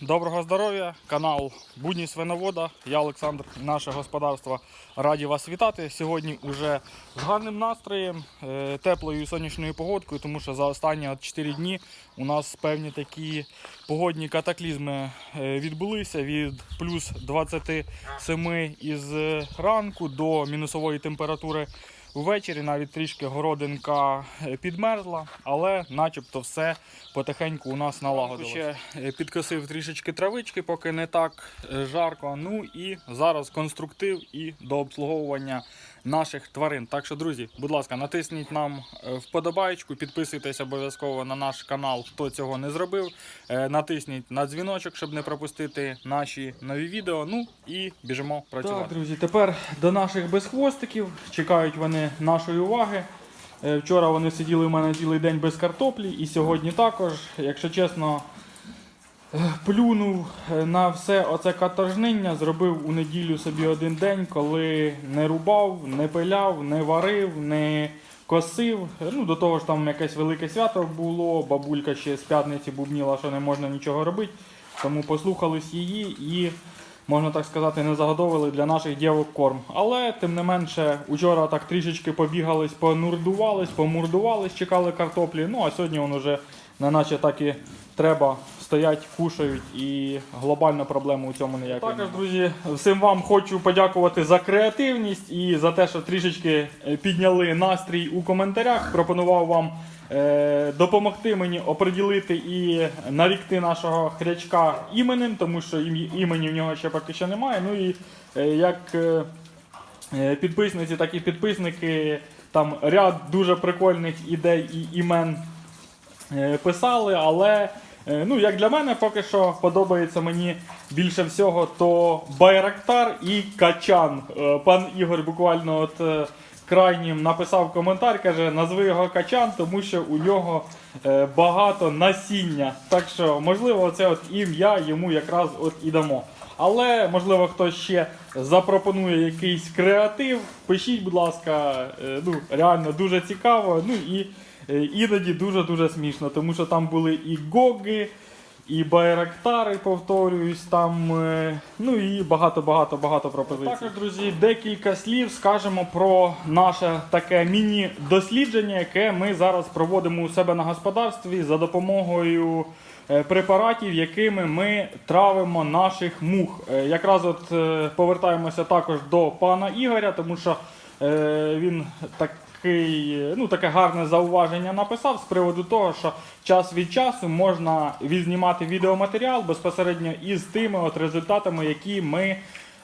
Доброго здоров'я, канал Будні Свиновода. Я Олександр, наше господарство. Раді вас вітати. Сьогодні уже з гарним настроєм, е, теплою і сонячною погодкою, тому що за останні 4 дні у нас певні такі погодні катаклізми е, відбулися від плюс 27 із ранку до мінусової температури. Ввечері навіть трішки городинка е, підмерзла, але начебто все потихеньку у нас налагодилось. Ще е, підкосив трішечки травички, поки не так е, жарко. Ну і зараз конструктив і до обслуговування наших тварин. Так що, друзі, будь ласка, натисніть нам е, вподобайку, підписуйтесь обов'язково на наш канал, хто цього не зробив. Е, Натисніть на дзвіночок, щоб не пропустити наші нові відео. Ну і біжимо працювати. Так, друзі, тепер до наших безхвостиків. Чекають вони нашої уваги. Е, Вчора вони сиділи у мене цілий день без картоплі, і сьогодні також. Якщо чесно, плюнув е, на все оце каторжнення, зробив у неділю собі один день, коли не рубав, не пиляв, не варив, не косив. Ну, до того ж там якесь велике свято було, бабулька ще з п'ятниці бубніла, що не можна нічого робити. Тому послухались її і можна так сказати, не заготовили для наших дівок корм. Але тим не менше, учора так трішечки побігались, понурдувались, помурдувались, чекали картоплі. Ну а сьогодні воно вже неначе так і треба. Стоять, кушають і глобальна проблема у цьому ніякої. Також, друзі, всім вам хочу подякувати за креативність і за те, що трішечки е, підняли настрій у коментарях. Пропонував вам е, допомогти мені оприділити і нарікти нашого хрячка іменем, тому що імені в нього ще поки що немає. Ну і е, як е, е, підписниці, так і підписники, там ряд дуже прикольних ідей і імен е, писали, але. Е, Ну, як для мене поки що подобається мені більше всього, то Байрактар і Качан. Е, Пан Ігор буквально от е, крайнім написав коментар, каже, назви його Качан, тому що у нього багато насіння. Так що, можливо, це от ім'я йому якраз от і дамо. Але можливо хтось ще запропонує якийсь креатив. Пишіть, будь ласка, ну реально дуже цікаво. Ну і іноді дуже-дуже смішно, тому що там були і Гоги, і Байрактари, повторююсь, там, е, ну і багато-багато-багато пропозицій. Також, друзі, декілька слів скажемо про наше таке міні-дослідження, яке ми зараз проводимо у себе на господарстві за допомогою е, препаратів, якими ми травимо наших мух. Е, Якраз от е, повертаємося також до пана Ігоря, тому що е, він такий, е, ну, таке гарне зауваження написав з приводу того, що час від часу можна відзнімати відеоматеріал безпосередньо із тими от результатами, які ми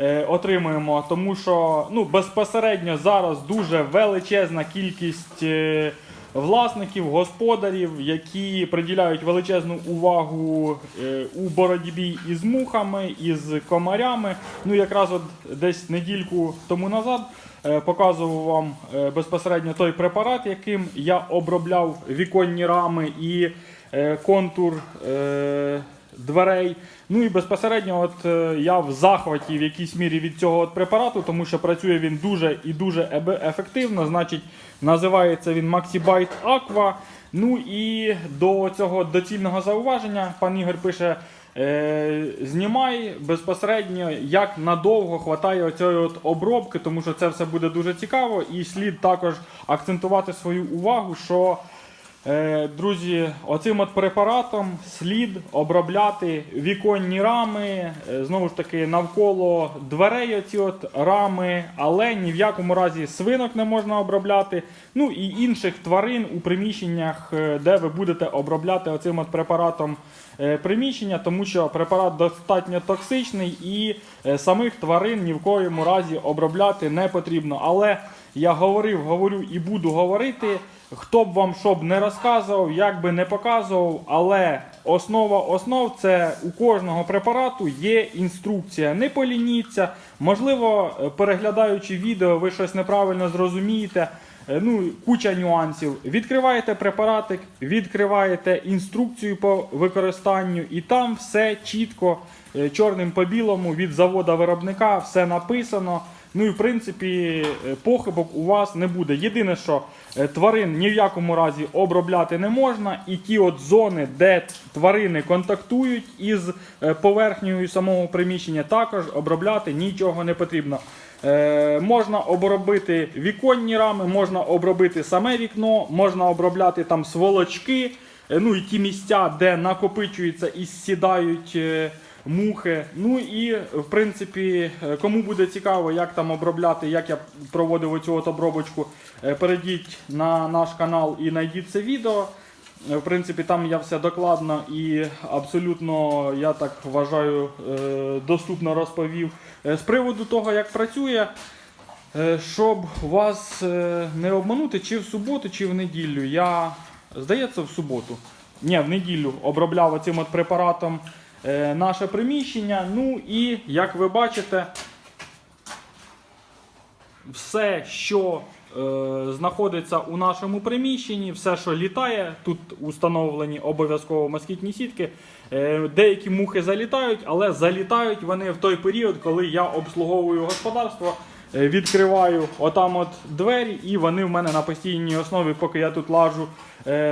е, отримуємо. Тому що ну, безпосередньо зараз дуже величезна кількість. е, Власників, господарів, які приділяють величезну увагу е, у боротьбі із мухами, із комарями. Ну, якраз от десь недільку тому назад показував вам е, безпосередньо той препарат, яким я обробляв віконні рами і е, контур е, дверей. Ну і безпосередньо, от е, я в захваті в якійсь мірі від цього от препарату, тому що працює він дуже і дуже ефективно. Значить, називається він Maxibite Aqua. Ну і до цього доцільного зауваження пан Ігор пише. Е, знімай безпосередньо, як надовго хватає оцієї от обробки, тому що це все буде дуже цікаво. І слід також акцентувати свою увагу, що Друзі, оцим от препаратом слід обробляти віконні рами, е, знову ж таки, навколо дверей оці от рами, але ні в якому разі свинок не можна обробляти. Ну і інших тварин у приміщеннях, е, де ви будете обробляти оцим от препаратом е, приміщення, тому що препарат достатньо токсичний і е, самих тварин ні в коєму разі обробляти не потрібно. Але я говорив, говорю і буду говорити. Хто б вам що б не розказував, як би не показував, але основа основ це у кожного препарату є інструкція. Не полініться. Можливо, е, переглядаючи відео, ви щось неправильно зрозумієте. Е, Ну, куча нюансів. Відкриваєте препаратик, відкриваєте інструкцію по використанню, і там все чітко, е, чорним по білому від завода виробника, все написано. Ну і в принципі е, похибок у вас не буде. Єдине, що е, тварин ні в якому разі обробляти не можна, і ті от зони, де тварини контактують із е, поверхнею самого приміщення, також обробляти нічого не потрібно. Е, можна обробити віконні рами, можна обробити саме вікно, можна обробляти там сволочки, ну і ті місця, де накопичуються і сідають мухи. Ну і в принципі, е, кому буде цікаво, як там обробляти, як я проводив оцю от обробочку, е, перейдіть на наш канал і знайдіть це відео. Е, В принципі, там я все докладно і абсолютно, я так вважаю, доступно розповів. З приводу того, як працює, щоб вас не обманути, чи в суботу, чи в неділю. Я, здається, в суботу. Ні, в неділю обробляв цим от препаратом наше приміщення. Ну і як ви бачите, все, що е, знаходиться у нашому приміщенні, все, що літає, тут установлені обов'язково москітні сітки. Е, деякі мухи залітають, але залітають вони в той період, коли я обслуговую господарство. Е, Відкриваю отам от двері, і вони в мене на постійній основі, поки я тут лажу, е,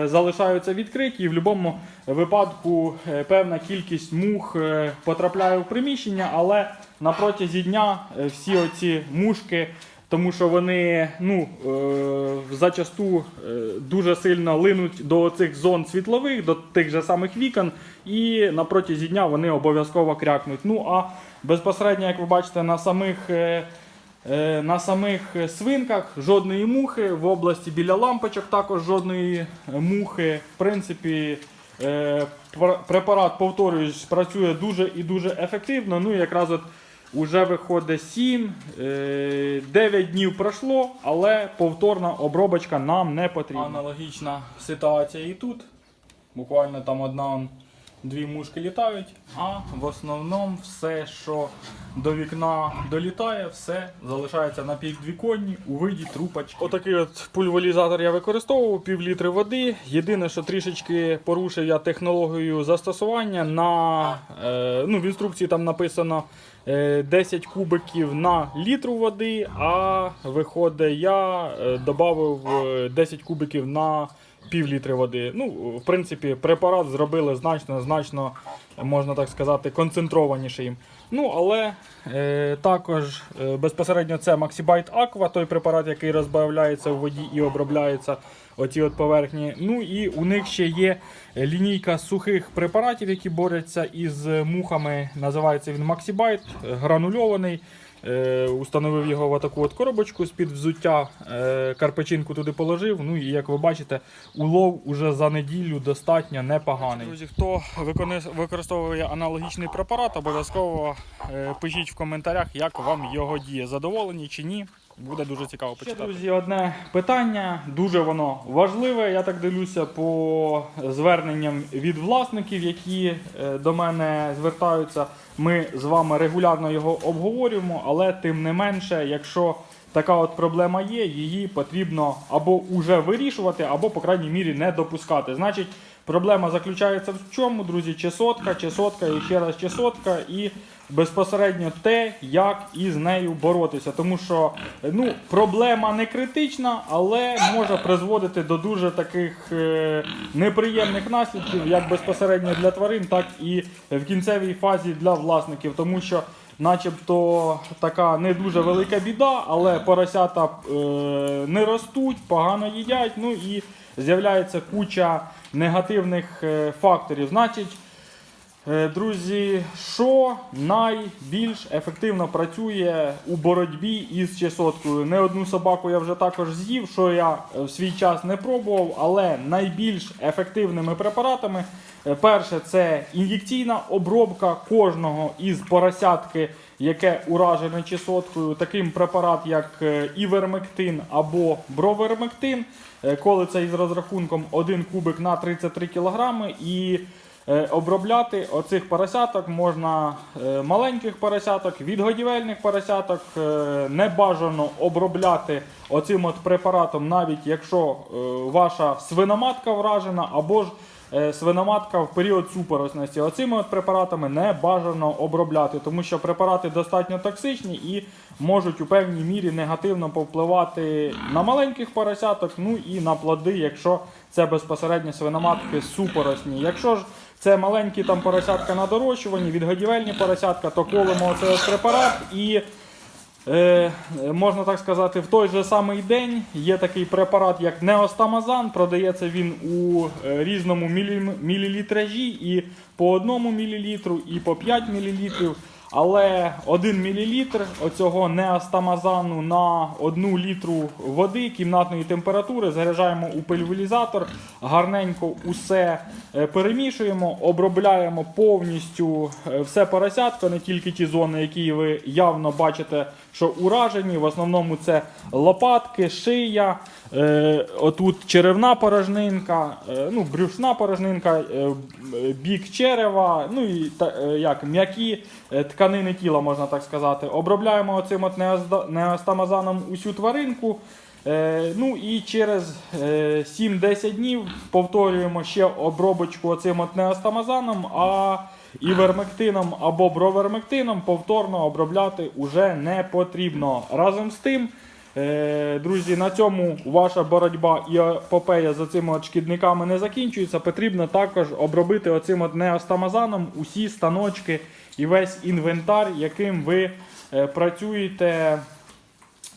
залишаються відкриті. І в будь-якому випадку е, певна кількість мух е, потрапляє в приміщення, але на протязі дня е, всі оці мушки тому що вони ну, е, зачасту е, дуже сильно линуть до цих зон світлових, до тих же самих вікон, і на протязі дня вони обов'язково крякнуть. Ну а безпосередньо, як ви бачите, на самих. Е, е, На самих свинках жодної мухи, в області біля лампочок також жодної мухи. В принципі, е, препарат, повторююсь, працює дуже і дуже ефективно. Ну, якраз от Уже виходить 7, 9 днів пройшло, але повторна обробочка нам не потрібна. Аналогічна ситуація і тут. Буквально там одна дві мушки літають, а в основному все, що до вікна долітає, все залишається на підвіконні у виді трупочки. Отакий от пульверізатор я використовував, пів літри води. Єдине, що трішечки порушив я технологію застосування на е, ну, в інструкції там написано. е, 10 кубиків на літру води, а виходить, я е, додав 10 кубиків на пів літри води. Ну, в принципі, препарат зробили значно, значно, можна так сказати, концентрованішим. Ну, але е, також е, безпосередньо це Maxibite Aqua, той препарат, який розбавляється в воді і обробляється оці от поверхні. Ну і у них ще є лінійка сухих препаратів, які борються із мухами. Називається він Maxibite, гранульований. Е, установив його в таку от коробочку з-під взуття, е, карпачинку туди положив. Ну і як ви бачите, улов уже за неділю достатньо непоганий. Друзі, хто використовує аналогічний препарат, обов'язково е, пишіть в коментарях, як вам його діє. Задоволені чи ні. Буде дуже цікаво почитати. Ще, друзі, одне питання, дуже воно важливе. Я так дивлюся по зверненням від власників, які е, до мене звертаються. Ми з вами регулярно його обговорюємо, але тим не менше, якщо така от проблема є, її потрібно або уже вирішувати, або, по крайній мірі, не допускати. Значить, проблема заключається в чому, друзі? Чесотка, чесотка і ще раз чесотка, і безпосередньо те, як із нею боротися. Тому що ну, проблема не критична, але може призводити до дуже таких е, неприємних наслідків, як безпосередньо для тварин, так і в кінцевій фазі для власників. Тому що начебто така не дуже велика біда, але поросята е, не ростуть, погано їдять, ну і з'являється куча негативних е, факторів. Значить, Е, Друзі, що найбільш ефективно працює у боротьбі із чесоткою? Не одну собаку я вже також з'їв, що я е, в свій час не пробував, але найбільш ефективними препаратами перше це ін'єкційна обробка кожного із поросятки, яке уражене чесоткою. Таким препарат, як е, івермектин або бровермектин, Е, колиться із розрахунком 1 кубик на 33 кг і Е, Обробляти оцих поросяток можна маленьких поросяток, відгодівельних поросяток. Не бажано обробляти оцим от препаратом, навіть якщо ваша свиноматка вражена, або ж свиноматка в період супоросності. Оцими от препаратами не бажано обробляти, тому що препарати достатньо токсичні і можуть у певній мірі негативно повпливати на маленьких поросяток, ну і на плоди, якщо це безпосередньо свиноматки супоросні. Якщо ж це маленькі там поросятка на дорощуванні, відгодівельні поросятка, то колимо оцей препарат і. Е, можна так сказати, в той же самий день є такий препарат, як Неостамазан. Продається він у е, різному мілілітражі і по 1 мілілітру, і по 5 мілілітрів. Але 1 мілілітр оцього неостамазану на 1 літру води кімнатної температури заряджаємо у пульверизатор, гарненько усе е, перемішуємо, обробляємо повністю е, все поросятко, не тільки ті зони, які ви явно бачите, що уражені. В основному це лопатки, шия, е, отут черевна порожнинка, е, ну, брюшна порожнинка, е, бік черева, ну і та, е, як, м'які е, тканини тіла, можна так сказати. Обробляємо оцим от неостамазаном усю тваринку. Е, ну і через е, 7-10 днів повторюємо ще обробочку оцим от неостамазаном, а івермектином або бровермектином повторно обробляти уже не потрібно. Разом з тим, е, друзі, на цьому ваша боротьба і епопея з цими шкідниками не закінчується. Потрібно також обробити оцим от неостамазаном усі станочки і весь інвентар, яким ви е, працюєте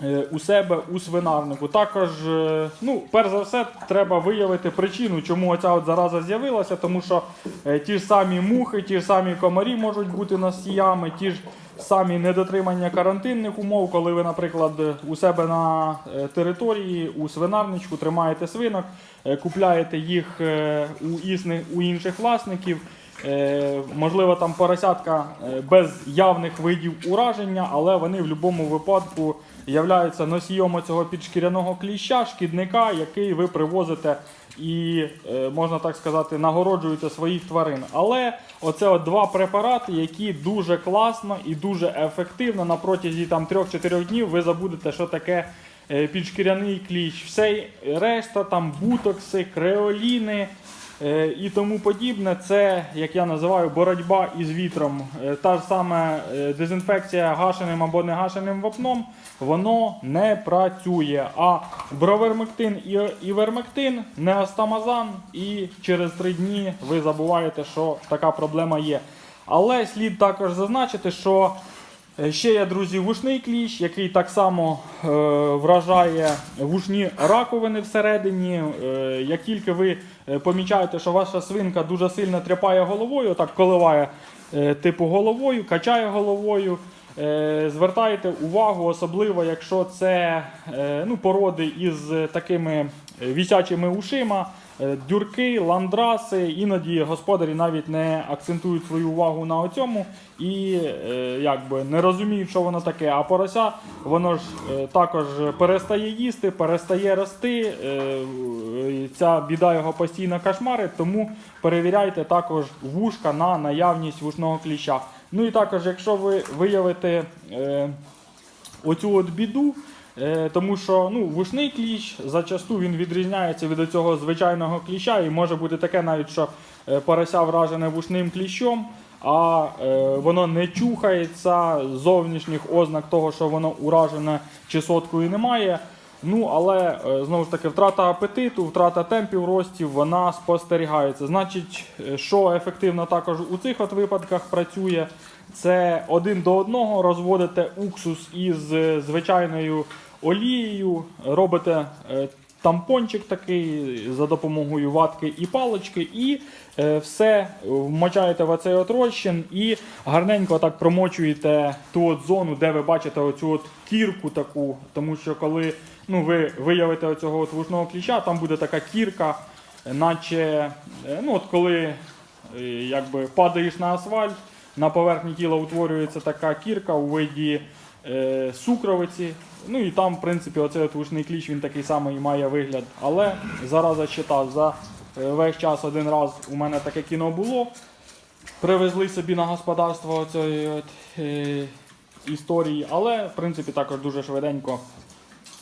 е, у себе у свинарнику. Також, е, ну, перш за все, треба виявити причину, чому оця от зараза з'явилася, тому що е, ті ж самі мухи, ті ж самі комарі можуть бути носіями, ті ж самі недотримання карантинних умов, коли ви, наприклад, у себе на е, території у свинарничку тримаєте свинок, е, купляєте їх е, у, інших власників. Можливо, там поросятка без явних видів ураження, але вони в будь-якому випадку являються носієм цього підшкіряного кліща, шкідника, який ви привозите і, е, можна так сказати, нагороджуєте своїх тварин. Але оце от два препарати, які дуже класно і дуже ефективно на протязі там 3-4 днів ви забудете, що таке е, підшкіряний кліщ. Все решта, там бутокси, креоліни. Е, і тому подібне, це, як я називаю, боротьба із вітром. Е, Та ж саме е, дезінфекція гашеним або не гашеним вапном, воно не працює. А бровермектин і івермектин, неостамазан, і через три дні ви забуваєте, що така проблема є. Але слід також зазначити, що Ще є, друзі, вушний кліщ, який так само е, вражає вушні раковини всередині. Е, як тільки ви е, помічаєте, що ваша свинка дуже сильно тряпає головою, так коливає е, типу головою, качає головою, е, звертайте увагу, особливо якщо це е, ну, породи із такими е, вісячими ушима. Е, Дюрки, ландраси, іноді господарі навіть не акцентують свою увагу на цьому і е, якби не розуміють, що воно таке. А порося воно ж е, також перестає їсти, перестає рости. е, е, Ця біда його постійно кошмарить, тому перевіряйте також вушка на наявність вушного кліща. Ну і також, якщо ви виявите. Е, оцю от біду. Е, тому що ну, вушний кліщ зачасту він відрізняється від цього звичайного кліща, і може бути таке навіть, що е, порося вражене вушним кліщом, а е, воно не чухається, зовнішніх ознак того, що воно уражене чесоткою немає. Ну, але е, знову ж таки, втрата апетиту, втрата темпів ростів, вона спостерігається. Значить, е, що ефективно також у цих от випадках працює, це один до одного розводите уксус із е, звичайною олією, робите тампончик такий за допомогою ватки і палички, і все вмочаєте в оцей от розчин і гарненько так промочуєте ту от зону, де ви бачите оцю от кірку таку, тому що коли ну, ви виявите оцього от вушного кліща, там буде така кірка, наче е, ну, от коли е, якби падаєш на асфальт, на поверхні тіла утворюється така кірка у виді е, сукровиці. Ну і там, в принципі, оцей от вушний кліщ він такий самий має вигляд. Але зараза читав, за е, весь час один раз у мене таке кіно було. Привезли собі на господарство оцієї от, е, історії, але в принципі також дуже швиденько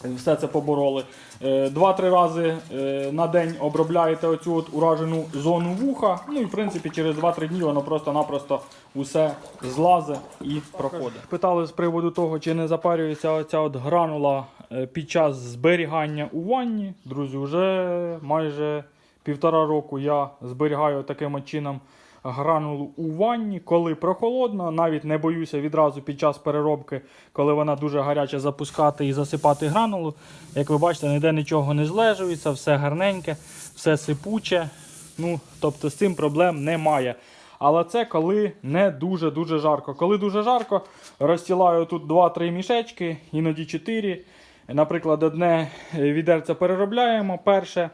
все це побороли. Е, Два-три рази е, на день обробляєте оцю от уражену зону вуха. Ну і в принципі через 2-3 дні воно просто-напросто усе злазе і проходить. Питали з приводу того, чи не запарюється оця от гранула е, під час зберігання у ванні. Друзі, вже майже півтора року я зберігаю таким чином гранулу у ванні, коли прохолодно, навіть не боюся відразу під час переробки, коли вона дуже гаряча, запускати і засипати гранулу. Як ви бачите, ніде нічого не злежується, все гарненьке, все сипуче. Ну, тобто з цим проблем немає. Але це коли не дуже-дуже жарко. Коли дуже жарко, розстілаю тут 2-3 мішечки, іноді 4. Наприклад, одне відерце переробляємо, перше.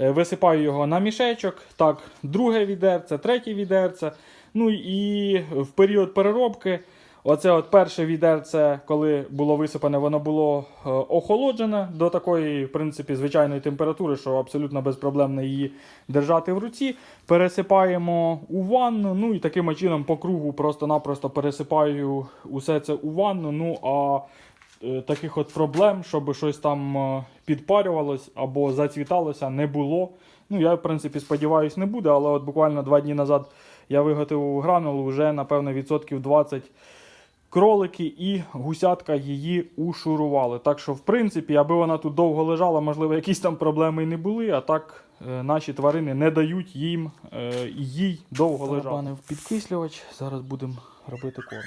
Е, Висипаю його на мішечок, так, друге відерце, третє відерце. Ну і в період переробки, оце от перше відерце, коли було висипане, воно було е, охолоджене до такої, в принципі, звичайної температури, що абсолютно безпроблемно її держати в руці. Пересипаємо у ванну. Ну і таким чином по кругу просто-напросто пересипаю усе це у ванну. Ну а е, таких от проблем, щоб щось там підпарювалось або зацвіталося, не було. Ну, я, в принципі, сподіваюся, не буде, але от буквально два дні назад я виготовив гранулу вже, напевно, відсотків 20 кролики і гусятка її ушурували. Так що, в принципі, аби вона тут довго лежала, можливо, якісь там проблеми і не були, а так е, наші тварини не дають їм е, їй довго лежати. в підкислювач, зараз будемо робити корм.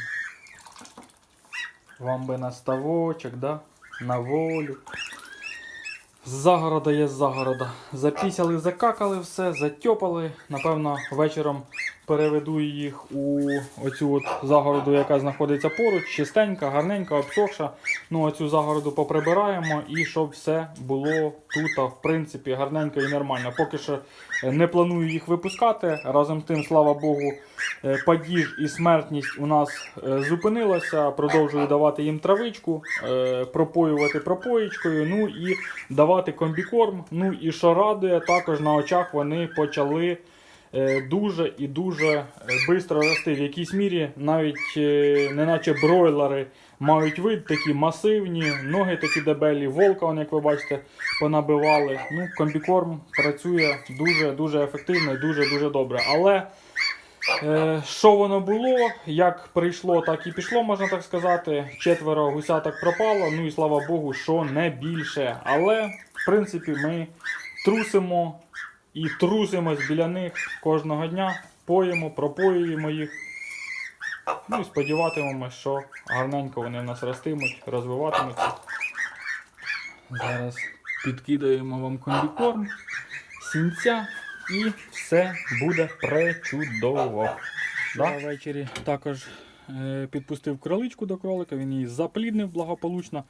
Вам би на ставочок, да? на волю. Загорода є загорода. Запісяли, закакали все, затьопали. Напевно, вечором переведу їх у оцю от загороду, яка знаходиться поруч, чистенька, гарненька, обсохша. Ну, оцю загороду поприбираємо і щоб все було тут, в принципі, гарненько і нормально. Поки що е, не планую їх випускати. Разом з тим, слава Богу, е, падіж і смертність у нас е, зупинилася. Продовжую давати їм травичку, пропоювати пропоїчкою, ну і давати комбікорм. Ну і що радує, також на очах вони почали дуже і дуже швидко рости. В якійсь мірі навіть е, неначе бройлери мають вид такі масивні, ноги такі дебелі, волка, он, як ви бачите, понабивали. Ну, комбікорм працює дуже-дуже ефективно і дуже-дуже добре. Але Е, Що воно було, як прийшло, так і пішло, можна так сказати. Четверо гусяток пропало, ну і слава Богу, що не більше. Але, в принципі, ми трусимо і трусимось біля них кожного дня, поїмо, пропоюємо їх. Ну і сподіватимемось, що гарненько вони в нас ростимуть, розвиватимуться. Зараз підкидаємо вам комбікорм, сінця і все буде пречудово. Да? Ввечері також підпустив кроличку до кролика, він її запліднив благополучно.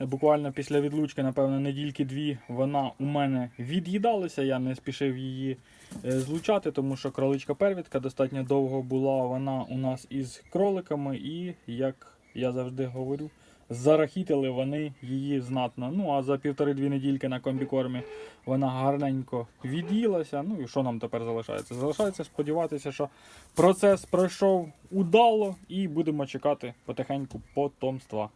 Е, Буквально після відлучки, напевно, недільки-дві вона у мене від'їдалася. Я не спішив її е, злучати, тому що кроличка первідка достатньо довго була вона у нас із кроликами, і, як я завжди говорю, зарахітили вони її знатно. Ну а за півтори-дві недільки на комбікормі вона гарненько від'їлася. Ну і що нам тепер залишається? Залишається сподіватися, що процес пройшов удало і будемо чекати потихеньку потомства.